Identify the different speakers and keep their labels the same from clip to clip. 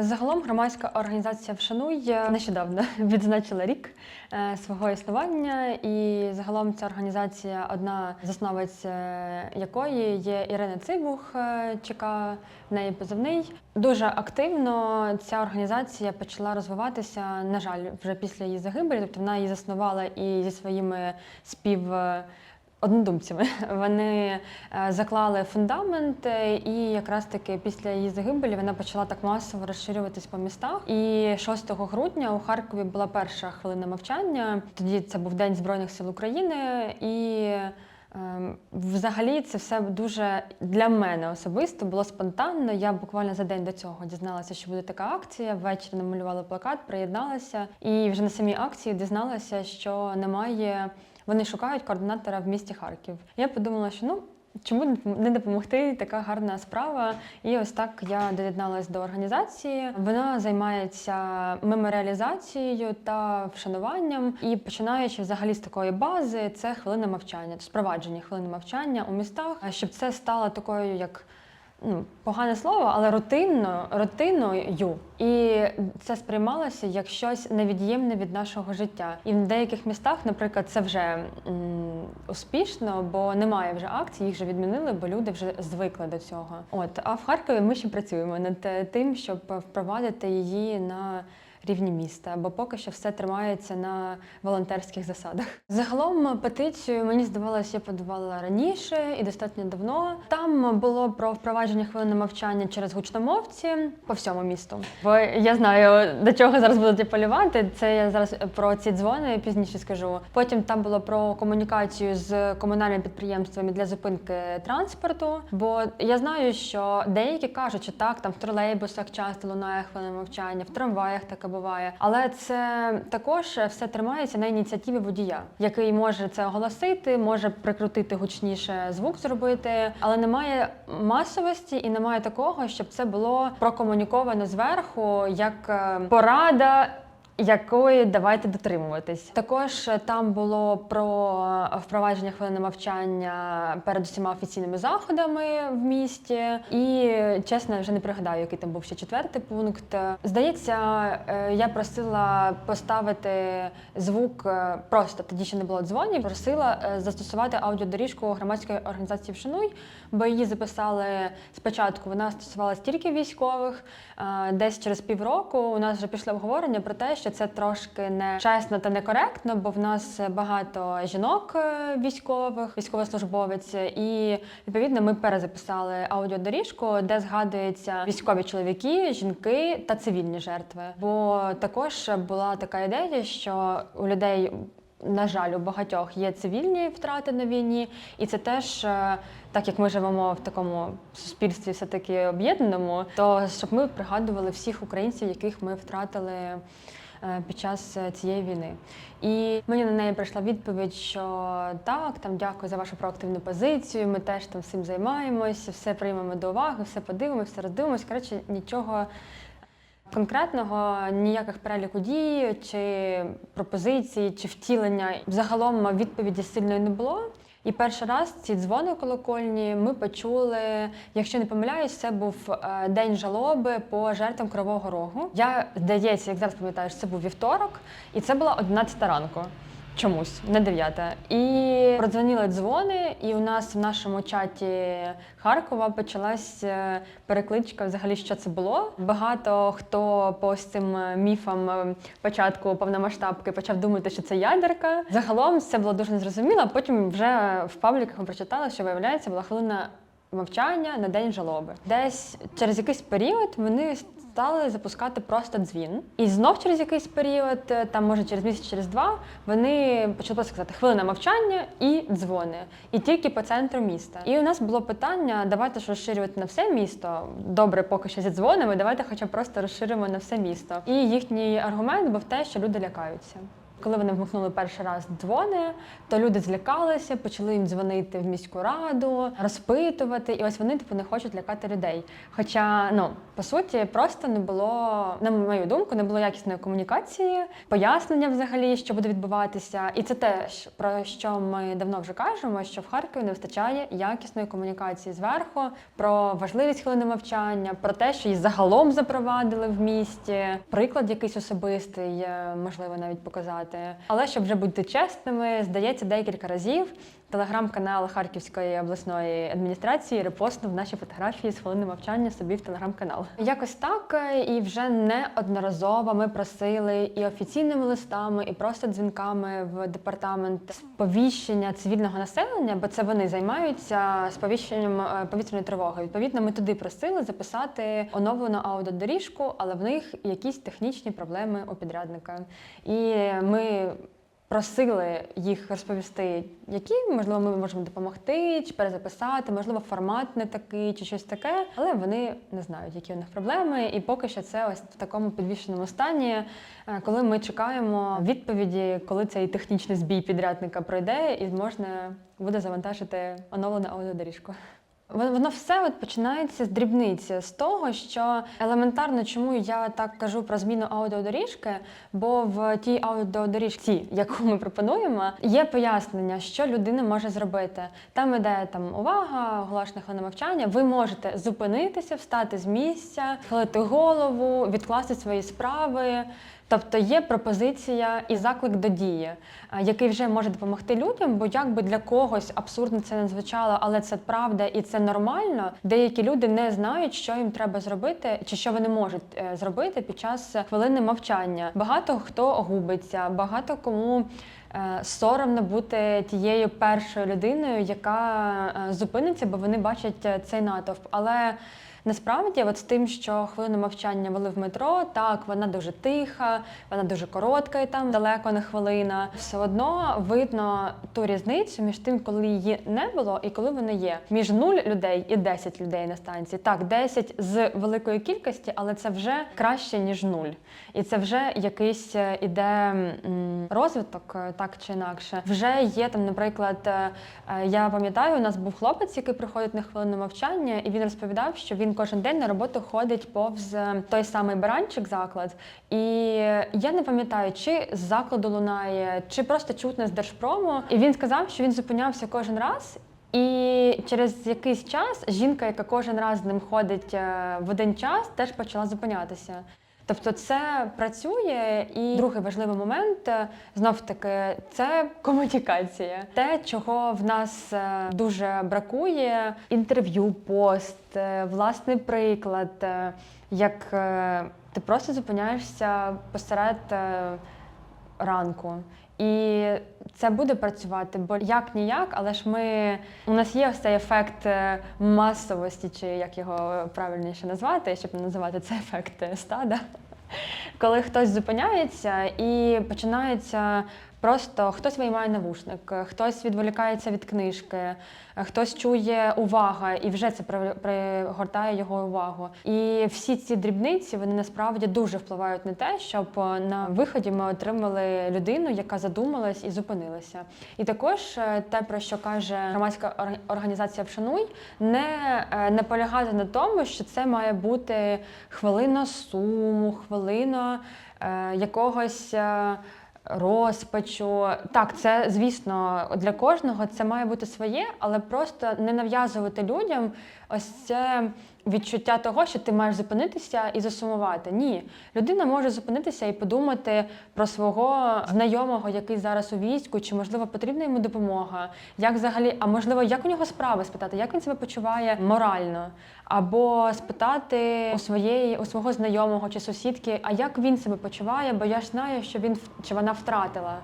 Speaker 1: Загалом громадська організація Вшануй е, нещодавно відзначила рік е, свого існування, і загалом ця організація одна з засновниць е, якої є Ірина Цибух, е, ЧК, в неї позивний. Дуже активно ця організація почала розвиватися. На жаль, вже після її загибелі. Тобто вона її заснувала і зі своїми спів. Однодумцями вони е, заклали фундамент, е, і якраз таки після її загибелі вона почала так масово розширюватись по містах. І 6 грудня у Харкові була перша хвилина мовчання. Тоді це був День Збройних сил України, і ем, взагалі це все дуже для мене особисто було спонтанно. Я буквально за день до цього дізналася, що буде така акція. Ввечері намалювала плакат, приєдналася, і вже на самій акції дізналася, що немає. Вони шукають координатора в місті Харків. Я подумала, що ну. Чому не допомогти така гарна справа? І ось так я доєдналась до організації. Вона займається меморіалізацією та вшануванням. І починаючи взагалі з такої бази, це хвилина мовчання, впровадження хвилини мовчання у містах, щоб це стало такою, як ну, погане слово, але рутинно, рутиною. І це сприймалося як щось невід'ємне від нашого життя. І в деяких містах, наприклад, це вже м, успішно, бо немає вже акцій, їх вже відмінили, бо люди вже звикли до цього. От а в Харкові ми ще працюємо над е, тим, щоб впровадити її на рівні міста, бо поки що все тримається на волонтерських засадах. Загалом петицію мені здавалося, я подавала раніше і достатньо давно. Там було про впровадження хвилини мовчання через гучномовці по всьому місту. Бо я знаю, до чого зараз будуть апелювати. Це я зараз про ці дзвони пізніше скажу. Потім там було про комунікацію з комунальними підприємствами для зупинки транспорту. Бо я знаю, що деякі кажуть, що так, там в тролейбусах часто лунає хвилина мовчання, в трамваях таке буває. Але це також все тримається на ініціативі водія, який може це оголосити, може прикрутити гучніше звук зробити, але немає масовості і немає такого, щоб це було прокомуніковано зверху як е, порада. Якої давайте дотримуватись. Також е, там було про е, впровадження хвилини мовчання перед усіма офіційними заходами в місті. І чесно, вже не пригадаю, який там був ще четвертий пункт. Здається, е, я просила поставити звук просто тоді ще не було дзвонів. Просила застосувати аудіодоріжку громадської організації Вшануй, бо її записали спочатку. Вона стосувалась тільки військових. Десь через півроку у нас вже пішло обговорення про те, що це трошки не чесно та некоректно, бо в нас багато жінок е, військових, військовослужбовець, і відповідно ми перезаписали аудіодоріжку, де згадуються військові чоловіки, жінки та цивільні жертви. Бо також була така ідея, що у людей. На жаль, у багатьох є цивільні втрати на війні, і це теж е, так як ми живемо в такому суспільстві, все таки об'єднаному, то щоб ми пригадували всіх українців, яких ми втратили під час е, цієї війни. І мені на неї прийшла відповідь, що так, там дякую за вашу проактивну позицію. Ми теж там всім займаємось, все приймемо до уваги, все подивимося, все роздивимось. Коротше, нічого. Конкретного ніяких переліку дій чи пропозицій, чи втілення загалом відповіді сильної не було. І перший раз ці дзвони колокольні ми почули, якщо не помиляюсь, це був е, день жалоби по жертвам Кривого Рогу. Я здається, як зараз пам'ятаю, це був вівторок, і це була 11 ранку. Чомусь не дев'ята. І продзвонили дзвони, і у нас в нашому чаті Харкова почалась е, перекличка взагалі, що це було. Багато хто по ось цим е, міфам е, початку повномасштабки почав думати, що це ядерка. Загалом це було дуже незрозуміло. Потім вже в пабліках ми прочитали, що виявляється, була хвилина мовчання на день жалоби. Десь через якийсь період вони стали запускати просто дзвін. І знов через якийсь період, е, там може через місяць, через два, вони почали просто казати хвилина мовчання і дзвони. І тільки по центру міста. І у нас було питання: давайте ж розширювати на все місто. Добре, поки що зі дзвонами, давайте хоча б просто розширимо на все місто. І їхній аргумент був те, що люди лякаються. Коли вони вмикнули перший раз дзвони, то люди злякалися, почали їм дзвонити в міську раду, розпитувати, і ось вони типу не хочуть лякати людей. Хоча, ну по суті, просто не було, на мою думку, не було якісної комунікації, пояснення взагалі, що буде відбуватися. І це те, що- про що ми давно вже кажемо, що в Харкові не вистачає якісної комунікації зверху, про важливість хвилини мовчання, про те, що її загалом запровадили в місті. Приклад якийсь особистий, е, можливо, навіть показати. Але щоб вже бути чесними, здається, декілька разів телеграм-канал Харківської обласної адміністрації репостнув наші фотографії з хвилини мовчання собі в телеграм-канал. Якось так, е, і вже неодноразово ми просили і офіційними листами, і просто дзвінками в департамент сповіщення цивільного населення, бо це вони займаються сповіщенням е, повітряної тривоги. Відповідно, ми туди просили записати оновлену аудиодоріжку, але в них якісь технічні проблеми у підрядника. І ми просили їх розповісти, які можливо ми можемо допомогти, чи перезаписати, можливо, формат не такий, чи щось таке. Але вони не знають, які у них проблеми. І поки що це ось в такому підвішеному стані, е, коли ми чекаємо відповіді, коли цей технічний збій підрядника пройде, і можна буде завантажити оновлену аудіодоріжку. Воно все от починається з дрібниці, з того, що елементарно, чому я так кажу про зміну аудіодоріжки, бо в тій аудіодоріжці, яку ми пропонуємо, є пояснення, що людина може зробити. Там іде там увага, оголошена хвилина мовчання. Ви можете зупинитися, встати з місця, схилити голову, відкласти свої справи. Тобто є пропозиція і заклик до дії, який вже може допомогти людям, бо як би для когось абсурдно це не звучало, але це правда і це нормально. Деякі люди не знають, що їм треба зробити, чи що вони можуть е, зробити під час хвилини мовчання. Багато хто губиться, багато кому. е, Соромно бути тією першою людиною, яка е, зупиниться, бо вони бачать е, цей натовп. Але Насправді, от з тим, що хвилину мовчання вели в метро, так вона дуже тиха, вона дуже коротка, і там далеко не хвилина. Все одно видно ту різницю між тим, коли її не було, і коли вона є. Між 0 людей і 10 людей на станції. Так, 10 з великої кількості, але це вже краще ніж 0. І це вже якийсь е, іде розвиток, е, так чи інакше. Вже є там, наприклад, е, я пам'ятаю, у нас був хлопець, який приходить на хвилину мовчання, і він розповідав, що він кожен день на роботу ходить повз е, той самий баранчик заклад. І я не пам'ятаю, чи з закладу лунає, чи просто чутно з держпрому. І він сказав, що він зупинявся кожен раз. І через якийсь час жінка, яка кожен раз з ним ходить е, в один час, теж почала зупинятися. Тобто це працює, і другий важливий момент знов таки це комунікація. Те, чого в нас е, дуже бракує: інтерв'ю, пост, е, власний приклад, е, як е, ти просто зупиняєшся посеред е, ранку. І це буде працювати, бо як ніяк, але ж ми у нас є ось цей ефект е, масовості, чи як його правильніше назвати, щоб не називати це ефект е, стада. Коли хтось зупиняється і починається просто хтось виймає навушник, хтось відволікається від книжки, хтось чує увага, і вже це пригортає його увагу. І всі ці дрібниці вони насправді дуже впливають на те, щоб на виході ми отримали людину, яка задумалась і зупинилася. І також е, те, про що каже громадська організація Вшануй, не е, наполягати на тому, що це має бути хвилина суму, хвилина е, якогось. Розпачу. Так, це звісно для кожного це має бути своє, але просто не нав'язувати людям ось це відчуття того, що ти маєш зупинитися і засумувати. Ні, людина може зупинитися і подумати про свого знайомого, який зараз у війську, чи можливо потрібна йому допомога, як взагалі, а можливо, як у нього справи спитати, як він себе почуває морально, або спитати у своєї у свого знайомого чи сусідки, а як він себе почуває, бо я ж знаю, що він чи вона втратила.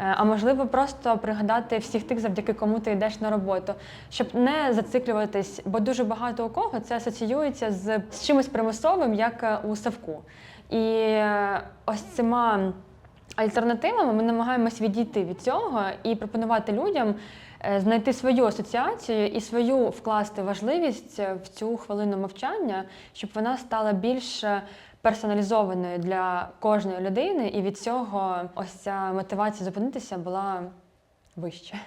Speaker 1: Е, А можливо, просто пригадати всіх тих, завдяки кому ти йдеш на роботу, щоб не зациклюватись, бо дуже багато у кого це асоціюється з, з чимось примусовим, як е, у Савку. І е, ось цими альтернативами ми намагаємось відійти від цього і пропонувати людям знайти свою асоціацію і свою вкласти важливість е, в цю хвилину мовчання, щоб вона стала більш е, персоналізованою для кожної людини, і від цього ось ця мотивація зупинитися була вища.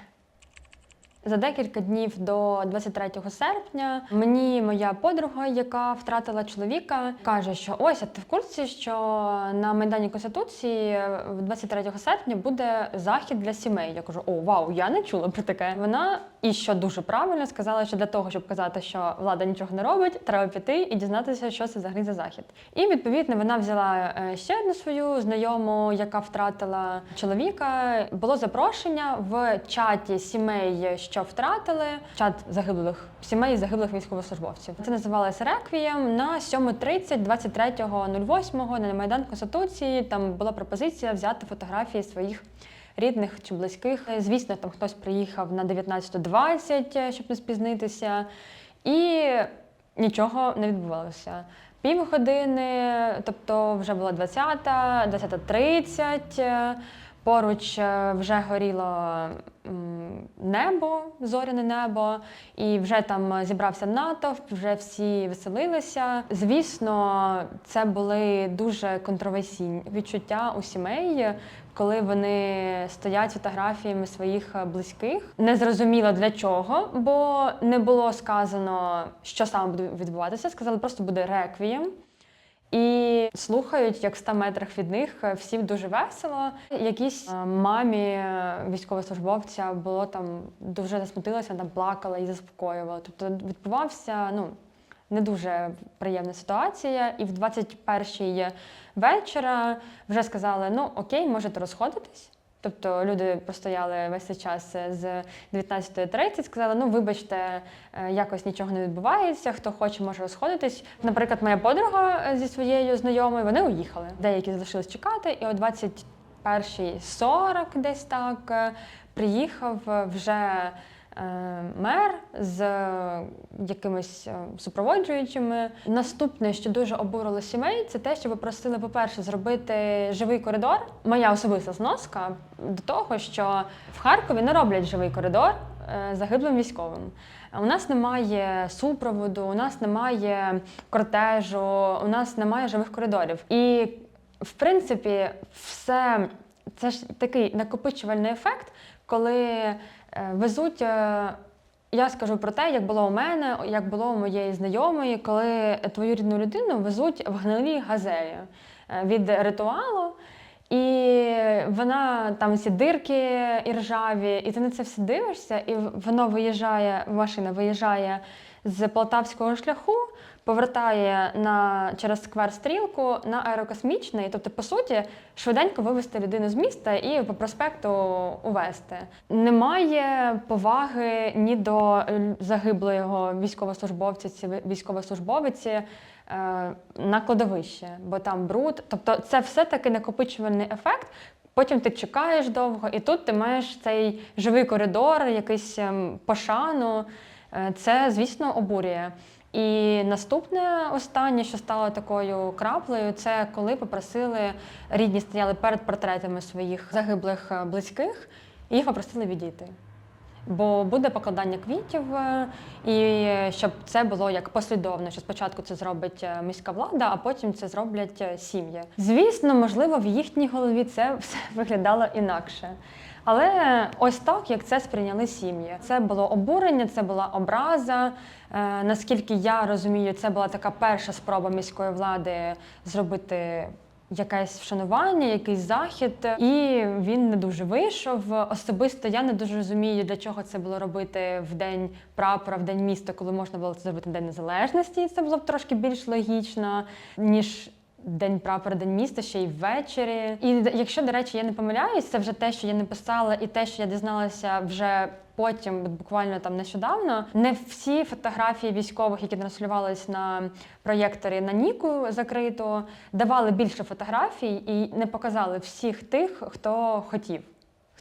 Speaker 1: За декілька днів до 23 серпня мені моя подруга, яка втратила чоловіка, каже, що ось а ти в курсі, що на Майдані Конституції в 23 серпня буде захід для сімей. Я кажу, о, вау, я не чула про таке. Вона і що дуже правильно сказала, що для того, щоб казати, що влада нічого не робить, треба піти і дізнатися, що це взагалі за захід. І відповідно вона взяла е, ще одну свою знайому, яка втратила чоловіка. Було запрошення в чаті сімей, що втратили, чат загиблих сімей загиблих військовослужбовців. Це називалося реквієм на 7.30 23.08 на Майдан Конституції. Там була пропозиція взяти фотографії своїх. Рідних чи близьких. Звісно, там хтось приїхав на 19.20, щоб не спізнитися, і нічого не відбувалося. Півгодини, тобто вже була 20, 20.30, поруч е, вже горіло небо, зоряне небо, і вже там зібрався натовп, вже всі веселилися. Звісно, це були дуже контроверсійні відчуття у сімей, коли вони стоять фотографіями своїх е, близьких. Не зрозуміло для чого, бо не було сказано, що саме буде відбуватися. Сказали, просто буде реквієм. І слухають, як в 100 метрах від них е, всім дуже весело. Якійсь е, мамі е, військовослужбовця було там дуже засмутилася, там плакала і заспокоювала. Тобто відбувався ну не дуже приємна ситуація. І в 21-й вечора вже сказали: ну окей, можете розходитись. Тобто люди простояли весь цей час з 19.30, сказали, ну вибачте, е, якось нічого не відбувається, хто хоче, може розходитись. Наприклад, моя подруга е, зі своєю знайомою, вони уїхали. Деякі залишились чекати, і о 21.40 десь так е, приїхав вже е, мер з е, якимись е, супроводжуючими. Наступне, що дуже обурило сімей, це те, що попросили, по-перше, зробити живий коридор. Моя особиста зноска до того, що в Харкові не роблять живий коридор е, загиблим військовим. У нас немає супроводу, у нас немає кортежу, у нас немає живих коридорів. І в принципі, все це ж такий накопичувальний ефект, коли е, везуть. е, я скажу про те, як було у мене, як було у моєї знайомої, коли твою рідну людину везуть в гнилі газелі е, від ритуалу. І вона там ці дирки і ржаві, і ти на це все дивишся, і воно виїжджає, машина виїжджає з полтавського шляху, повертає на через сквер стрілку на аерокосмічний. Тобто, по суті, швиденько вивезти людину з міста і по проспекту увезти. Немає поваги ні до е, загиблого військовослужбовця, ці військовослужбовиці е, на кладовище, бо там бруд. Тобто, це все-таки накопичувальний ефект. Потім ти чекаєш довго, і тут ти маєш цей живий коридор, якийсь ем, пошану. Е, Це, звісно, обурює. І наступне останнє, що стало такою краплею, це коли попросили рідні стояли перед портретами своїх загиблих е, близьких, і їх попросили відійти. Бо буде покладання квітів, е, і щоб це було як послідовно, що спочатку це зробить е, міська влада, а потім це зроблять сім'ї. Звісно, можливо, в їхній голові це все виглядало інакше. Але ось так, як це сприйняли сім'ї. Це було обурення, це була образа. Е, наскільки я розумію, це була така перша спроба міської влади зробити якесь вшанування, якийсь захід, і він не дуже вийшов. Особисто я не дуже розумію, для чого це було робити в день прапора, в день міста, коли можна було це зробити в день незалежності. Це було б трошки більш логічно, ніж. День прапора, день міста ще й ввечері. І якщо, до речі, я не помиляюсь, це вже те, що я написала, і те, що я дізналася вже потім, буквально там нещодавно. Не всі фотографії військових, які транслювались на проєкторі на Ніку закрито, давали більше фотографій і не показали всіх тих, хто хотів.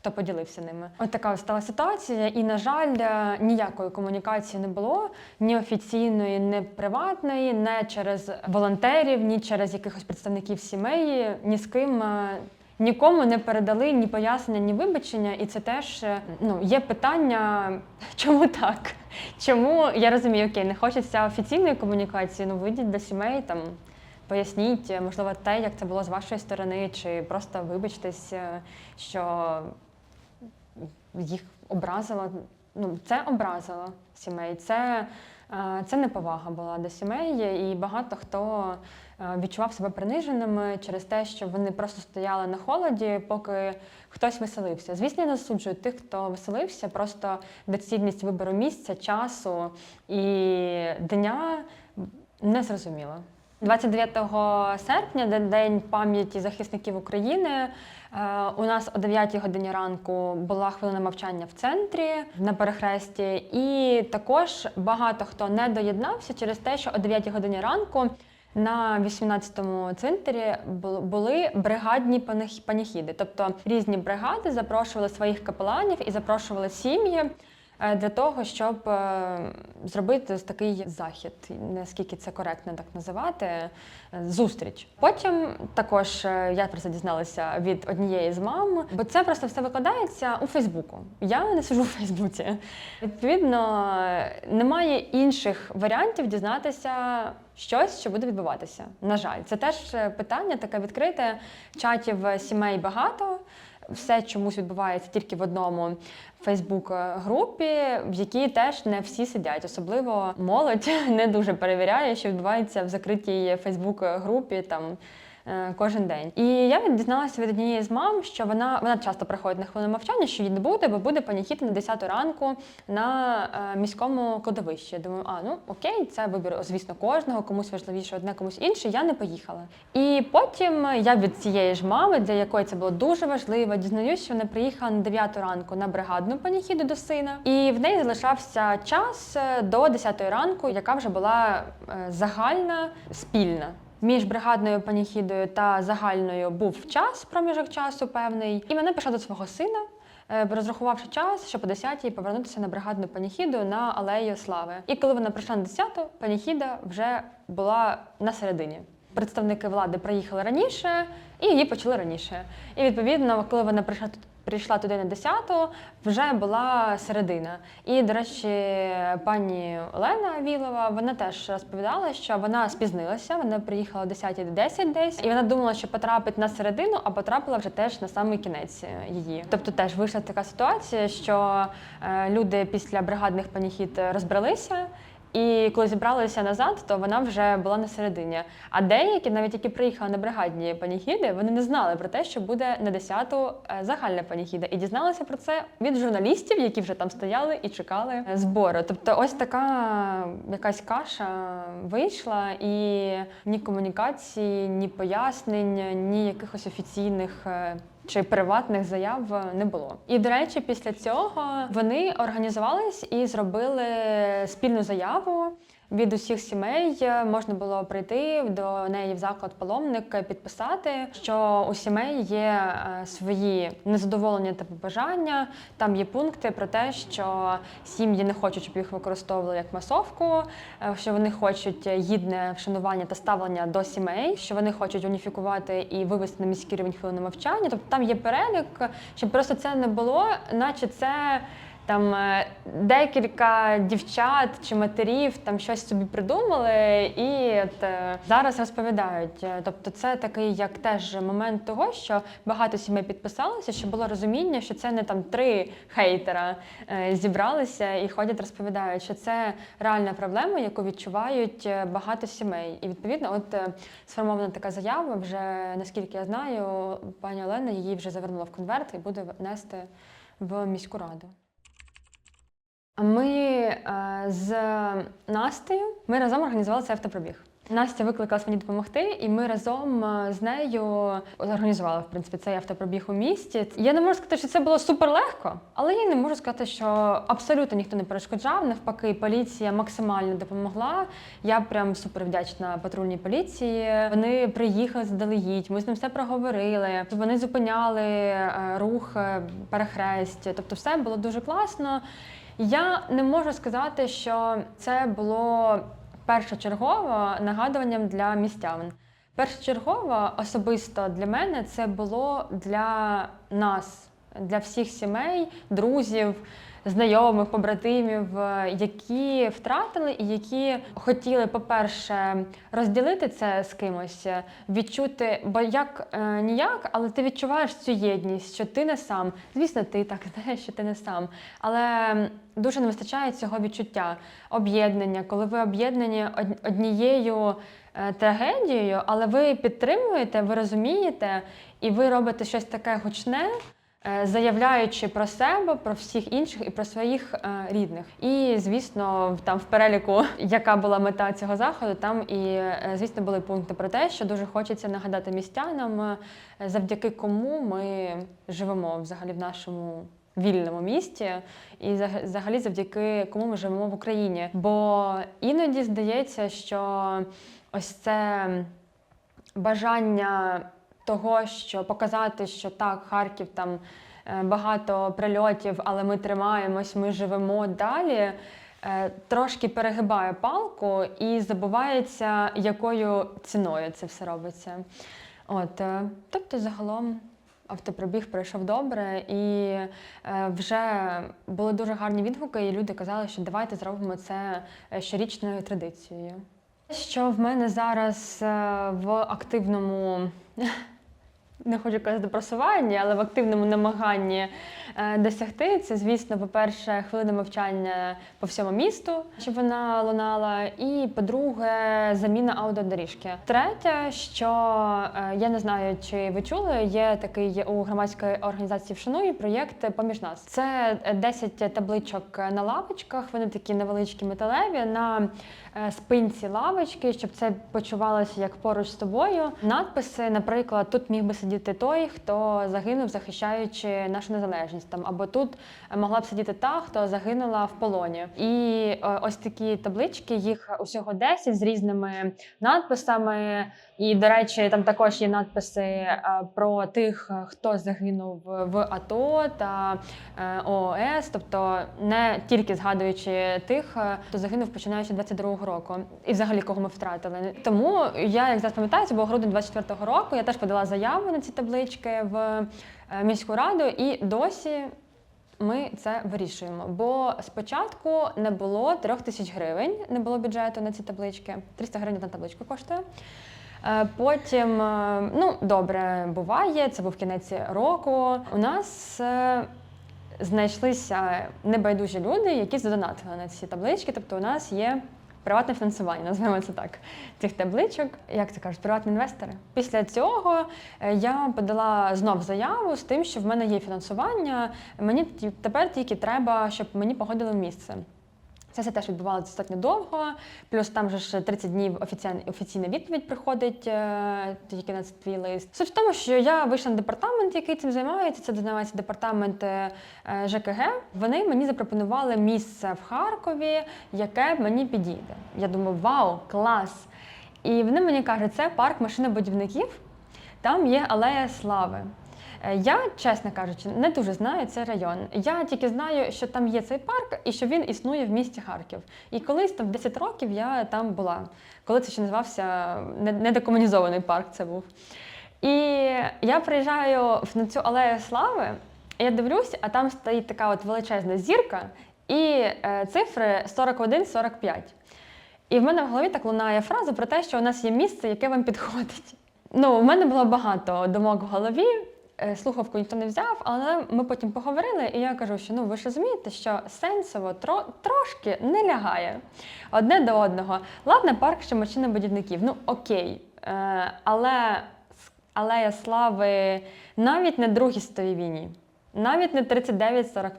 Speaker 1: Хто поділився ними? От така стала ситуація, і на жаль, е, ніякої комунікації не було ні офіційної, ні приватної, не через волонтерів, ні через якихось представників сімей, ні з ким е, нікому не передали ні пояснення, ні вибачення. І це теж е, ну, є питання, чому так? Чому я розумію, окей, не хочеться офіційної комунікації, ну вийдіть до сімей там. Поясніть, можливо, те, як це було з вашої сторони, чи просто вибачтесь, що їх образило. Ну, це образило сімей. Це, е, це неповага була до сімей, і багато хто е, відчував себе приниженими через те, що вони просто стояли на холоді, поки хтось веселився. Звісно, я засуджую тих, хто веселився, просто доцільність вибору місця, часу і дня не зрозуміла. 29 серпня, де- день пам'яті захисників України. е, У нас о 9 годині ранку була хвилина мовчання в центрі на перехресті, і також багато хто не доєднався через те, що о 9 годині ранку на 18-му цвинтарі були бригадні паніхіди. Тобто різні бригади запрошували своїх капеланів і запрошували сім'ї для того, щоб е, зробити такий захід, наскільки це коректно так називати, е, зустріч. Потім також е, я про це дізналася від однієї з мам, бо це просто все викладається у Фейсбуку. Я не сижу у Фейсбуці. Відповідно, е, немає інших варіантів дізнатися щось, що буде відбуватися. На жаль, це теж е, питання таке відкрите. Чатів е, сімей багато. Все чомусь відбувається тільки в одному Фейсбук-групі, в якій теж не всі сидять, особливо молодь не дуже перевіряє, що відбувається в закритій Фейсбук-групі там. Е, Кожен день. І я дізналася від однієї з мам, що вона, вона часто приходить на хвилину мовчання, що її не буде, бо буде паніхід на 10 ранку на е, міському кладовищі. Думаю, а ну окей, це вибір, звісно, кожного, комусь важливіше одне, комусь інше. Я не поїхала. І потім я від цієї ж мами, для якої це було дуже важливо, дізнаюсь, що вона приїхала на 9 ранку на бригадну паніхіду до сина, і в неї залишався час е, до 10 ранку, яка вже була загальна спільна. Між бригадною паніхідою та загальною був час, проміжок часу певний, і вона пішла до свого сина, е, розрахувавши час, щоб о 10-й повернутися на бригадну паніхіду на алею слави. І коли вона прийшла на 10-ту, паніхіда вже була на середині. Представники влади приїхали раніше і її почали раніше. І відповідно, коли вона прийшла. Прийшла туди на 10-ту, вже була середина. І, до речі, пані Олена Вілова, вона теж розповідала, що вона спізнилася, вона приїхала о 10 10 десь, і вона думала, що потрапить на середину, а потрапила вже теж на самий кінець її. Тобто теж вийшла така ситуація, що е, люди після бригадних паніхід розбралися. І коли зібралися назад, то вона вже була на середині. А деякі, навіть які приїхали на бригадні паніхіди, вони не знали про те, що буде на 10-ту е, загальна паніхіда, і дізналися про це від журналістів, які вже там стояли і чекали е, збору. Тобто, ось така якась каша вийшла, і ні комунікації, ні пояснень, ні якихось офіційних. Чи приватних заяв не було. І до речі, після цього вони організувались і зробили спільну заяву. Від усіх сімей можна було прийти до неї в заклад паломник, підписати, що у сімей є е, свої незадоволення та побажання. Там є пункти про те, що сім'ї не хочуть, щоб їх використовували як масовку, е, що вони хочуть гідне вшанування та ставлення до сімей, що вони хочуть уніфікувати і вивести на міський рівень хвилини мовчання. Тобто там є перелік, щоб просто це не було, наче це. Там е, декілька дівчат чи матерів там щось собі придумали, і от, е, зараз розповідають. Е, Тобто, це такий як теж момент того, що багато сімей підписалося, що було розуміння, що це не там три хейтера зібралися і ходять, розповідають, що це реальна проблема, яку відчувають багато сімей. І відповідно, от сформована така заява. Вже наскільки я знаю, пані Олена її вже завернула в конверт і буде нести в міську раду. Ми е, з Настею ми разом організували цей автопробіг. Настя викликалась мені допомогти, і ми разом е, з нею організували в принципі цей автопробіг у місті. Я не можу сказати, що це було суперлегко, але я не можу сказати, що абсолютно ніхто не перешкоджав. Навпаки, поліція максимально допомогла. Я прям супер вдячна патрульній поліції. Вони приїхали заздалегідь, ми з ним все проговорили. Вони зупиняли е, рух перехресть. Тобто, все було дуже класно. Я не можу сказати, що це було першочергово нагадуванням для містян. Першочергово особисто для мене це було для нас, для всіх сімей, друзів, знайомих, побратимів, е, які втратили і які хотіли, по-перше, розділити це з кимось, е, відчути, бо як е, ніяк, але ти відчуваєш цю єдність, що ти не сам. Звісно, ти так знаєш, що ти не сам. Але дуже не вистачає цього відчуття, об'єднання, коли ви об'єднані однією е, трагедією, але ви підтримуєте, ви розумієте, і ви робите щось таке гучне. Е, Заявляючи про себе, про всіх інших і про своїх е, рідних, і звісно, там в переліку, яка була мета цього заходу, там і е, звісно були пункти про те, що дуже хочеться нагадати містянам, завдяки кому ми живемо взагалі в нашому вільному місті, і взагалі завдяки кому ми живемо в Україні. Бо іноді здається, що ось це бажання того, що показати, що так, Харків там е, багато прильотів, але ми тримаємось, ми живемо далі. е, Трошки перегибає палку і забувається, якою ціною це все робиться. От, е, тобто, загалом автопробіг пройшов добре, і вже були дуже гарні відгуки, і люди казали, що давайте зробимо це щорічною традицією. Що в мене зараз в активному, не хочу казати просуванні, але в активному намаганні е, досягти, це, звісно, по-перше, хвилина мовчання по всьому місту, щоб вона лунала. І по-друге, заміна аудіодоріжки. Третє, що е, я не знаю, чи ви чули, є такий у громадської організації «Вшануй» проєкт поміж нас. Це 10 табличок на лавочках. Вони такі невеличкі металеві на е, спинці лавочки, щоб це почувалося як поруч з тобою. Надписи, наприклад, тут міг би сидіти той, хто загинув, захищаючи нашу незалежність. Там або тут могла б сидіти та, хто загинула в полоні. І е, ось такі таблички, їх усього 10 з різними надписами. І, до речі, там також є надписи е, про тих, хто загинув в АТО та е, ООС, тобто не тільки згадуючи тих, е, хто загинув починаючи з 22-го року, і взагалі кого ми втратили. Тому я, як зараз пам'ятаю, це був грудень 24-го року. Я теж подала заяву на ці таблички в е, міську раду, і досі. Ми це вирішуємо, бо спочатку не було трьох тисяч гривень, не було бюджету на ці таблички. 300 гривень на табличку коштує. Е, Потім, е, ну добре, буває, це був кінець року. У нас знайшлися небайдужі люди, які задонатили на ці таблички. Тобто, у нас є приватне фінансування, називаємо це так. Цих табличок, як це кажуть, приватні інвестори. Після цього е, я подала знов заяву з тим, що в мене є фінансування. Мені тепер тільки треба, щоб мені погодили місце. Це все теж відбувалося достатньо довго. Плюс там же ж 30 днів офіційна, офіційна відповідь приходить е, тільки на твій лист. Суть в тому, що я вийшла на департамент, який цим займається. Це називається департамент е, ЖКГ. Вони мені запропонували місце в Харкові, яке мені підійде. Я думаю, вау, клас! І вони мені кажуть, це парк машинобудівників, там є алея слави. Е, Я, чесно кажучи, не дуже знаю цей район. Я тільки знаю, що там є цей парк і що він існує в місті Харків. І колись там в 10 років я там була, коли це ще називався не- недекомунізований парк. Це був. І я приїжджаю на цю алею слави, я дивлюсь, а там стоїть така от величезна зірка і е, цифри 41-45. І в мене в голові так лунає фраза про те, що у нас є місце, яке вам підходить. Ну, в мене було багато думок в голові. Е, Слухавку ніхто не взяв, але ми потім поговорили, і я кажу, що ну ви ж розумієте, що сенсово тро, трошки не лягає одне до одного. Ладно, парк ще машинобудівників, ну окей. Е, але алея слави навіть не Другій світовій війні, навіть не 39-45.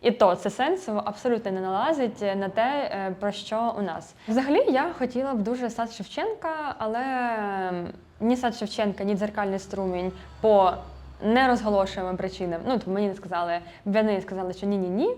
Speaker 1: І то це сенсово абсолютно не налазить на те, е, про що у нас. Взагалі, я хотіла б дуже сад Шевченка, але ні сад Шевченка, ні дзеркальний струмінь по нерозголошуємим причини. Ну, то мені не сказали, вони сказали, що ні-ні-ні. Е,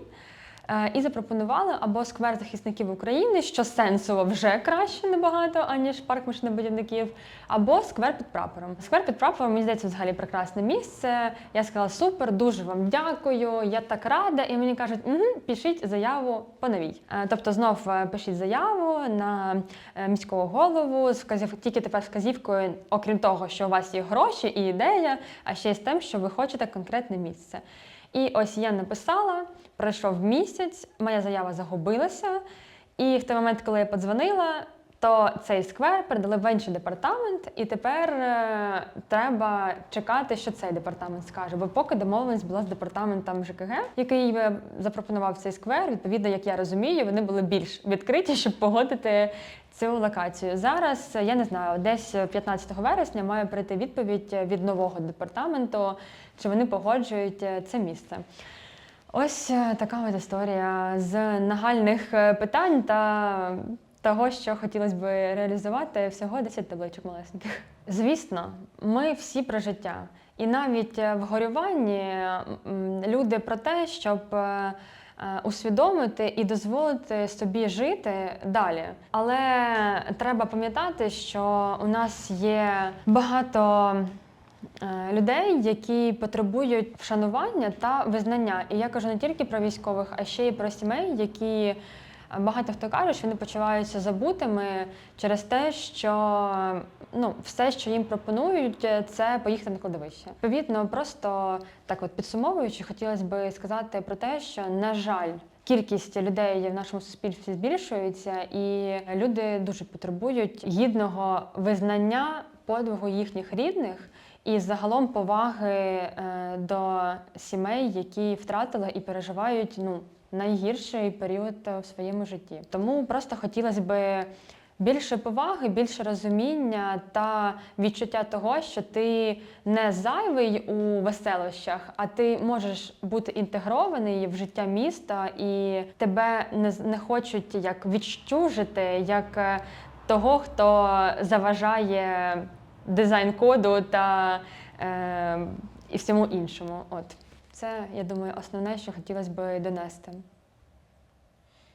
Speaker 1: І запропонували або сквер захисників України, що сенсово вже краще набагато, аніж парк машинобудівників, або сквер під прапором. Сквер під прапором, мені здається, взагалі прекрасне місце. Я сказала супер, дуже вам дякую. Я так рада. І мені кажуть, угу, пишіть заяву по новій. Е, Тобто, знов е, пишіть заяву на е, міського голову з вказів тільки тепер вказівкою, окрім того, що у вас є гроші і ідея, а ще й з тим, що ви хочете конкретне місце. І ось я написала, пройшов місяць, моя заява загубилася. І в той момент, коли я подзвонила, то цей сквер передали в інший департамент, і тепер е, треба чекати, що цей департамент скаже. Бо поки домовленість була з департаментом ЖКГ, який е, запропонував цей сквер, відповідно, як я розумію, вони були більш відкриті, щоб погодити цю локацію. Зараз е, я не знаю, десь 15 вересня має прийти відповідь від нового департаменту, чи вони погоджують е, це місце. Ось е, така от історія з нагальних е, питань та того, що хотілося б реалізувати, всього 10 табличок малесеньких. Звісно, ми всі про життя. І навіть е, в горюванні люди про те, щоб усвідомити і дозволити собі жити далі. Але треба пам'ятати, що у нас є багато людей, які потребують вшанування та визнання. І я кажу не тільки про військових, а ще й про сімей, які е, багато хто каже, що вони почуваються забутими через те, що ну, все, що їм пропонують, е, це поїхати на кладовище. Відповідно, просто так от підсумовуючи, хотілося б сказати про те, що, на жаль, Кількість людей в нашому суспільстві збільшується, і люди дуже потребують гідного визнання подвигу їхніх рідних і загалом поваги е, до сімей, які втратили і переживають ну, найгірший період е, в своєму житті. Тому просто хотілося би більше поваги, більше розуміння та відчуття того, що ти не зайвий у веселощах, а ти можеш бути інтегрований в життя міста, і тебе не, не хочуть як відчужити, як е, того, хто заважає дизайн-коду та е, і всьому іншому. От це, я думаю, основне, що хотілося б донести.